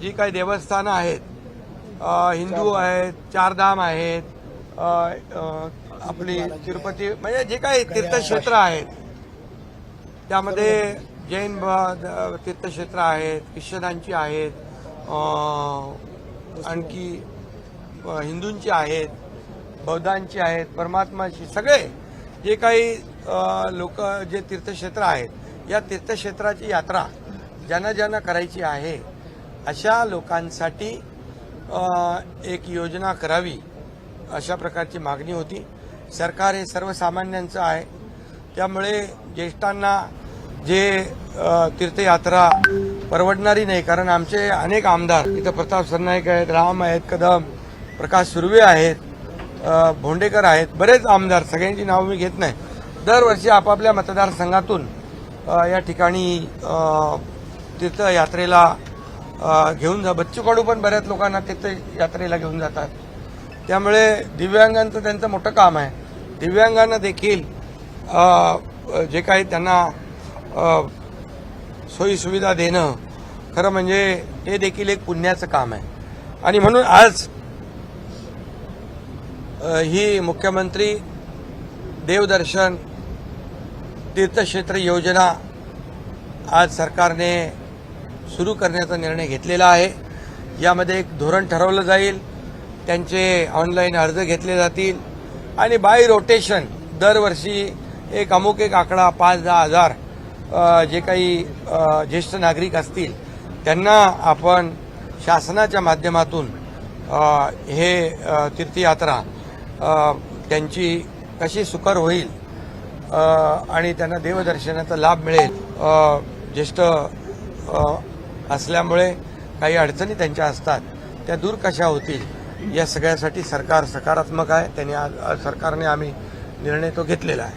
जी काही देवस्थानं आहेत हिंदू आहेत चारधाम आहेत आपली तिरुपती म्हणजे जे काही तीर्थक्षेत्र आहेत त्यामध्ये जैन तीर्थक्षेत्र आहेत ख्रिश्चनांची आहेत आणखी हिंदूंची आहेत बौद्धांची आहेत परमात्माची सगळे जे काही लोक जे तीर्थक्षेत्र आहेत या तीर्थक्षेत्राची यात्रा ज्यांना ज्यांना करायची आहे अशा लोकांसाठी एक योजना करावी अशा प्रकारची मागणी होती. सरकार हे सर्वसामान्यांचं आहे. त्यामुळे ज्येष्ठांना जे तीर्थयात्रा परवडणारी नाही कारण आमचे अनेक आमदार इथं प्रताप सरनाईक आहेत राम आहेत कदम प्रकाश सुर्वे आहेत भोंडेकर आहेत बरेच आमदार सगळ्यांची नावं मी घेत नाही. दरवर्षी आपापल्या मतदारसंघातून या ठिकाणी तीर्थयात्रेला घेऊन जा. बच्चू कडू पण बऱ्याच लोकांना तिथे यात्रेला घेऊन जातात. त्यामुळे दिव्यांगांचं त्यांचं मोठं काम आहे. दिव्यांगांना देखील जे काही त्यांना सोयीसुविधा देणं खरं म्हणजे हे देखील एक पुण्याचं काम आहे. आणि म्हणून आज ही मुख्यमंत्री देवदर्शन तीर्थक्षेत्र योजना आज सरकारने सुरू करण्याचा निर्णय घेतलेला आहे. यामध्ये एक धोरण ठरवलं जाईल. त्यांचे ऑनलाईन अर्ज घेतले जातील. आणि बाय रोटेशन दरवर्षी एक अमुक एक आकडा पाच दहा हजार जे काही ज्येष्ठ नागरिक असतील त्यांना आपण शासनाच्या माध्यमातून हे तीर्थयात्रा त्यांची कशी सुकर होईल आणि त्यांना देवदर्शनाचा लाभ मिळेल ज्येष्ठ असल्यामुळे काही अडचणी त्यांच्या असतात. त्या दूर कशा होतील या सगळ्यासाठी सरकार सकारात्मक आहे. त्यांनी सरकारने आम्ही निर्णय तो घेतलेला आहे.